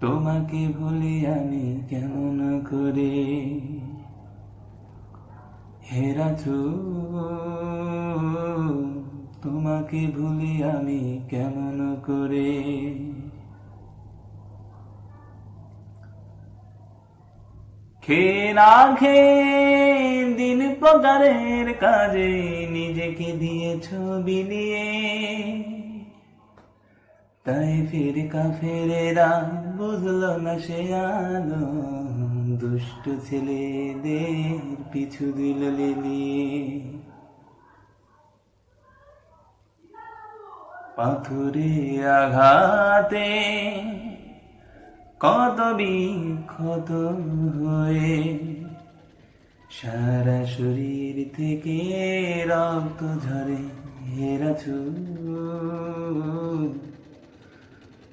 তোমাকে ভুলি আমি কেমন করে হেরাছু তোমাকে ভুলি আমি কেমন করে? না খেয়ে দিন প্রকারের কাজে নিজেকে দিয়েছ বিলিয়ে। তাই ফির কাফেরেরা বুঝলো না সে আলো। দুষ্ট ছেলেদের পিছু দিল লিলিয়ে পাথরে আঘাতে কত বিক্ষত হয়ে সারা শরীর থেকে রক্ত ঝরে হেরাছু।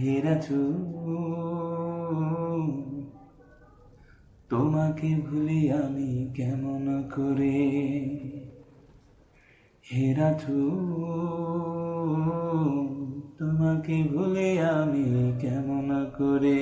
হেরাছু তোমাকে ভুলি আমি কেমন করে? হেরাছু তোমাকে ভুলে আমি কেমন করে?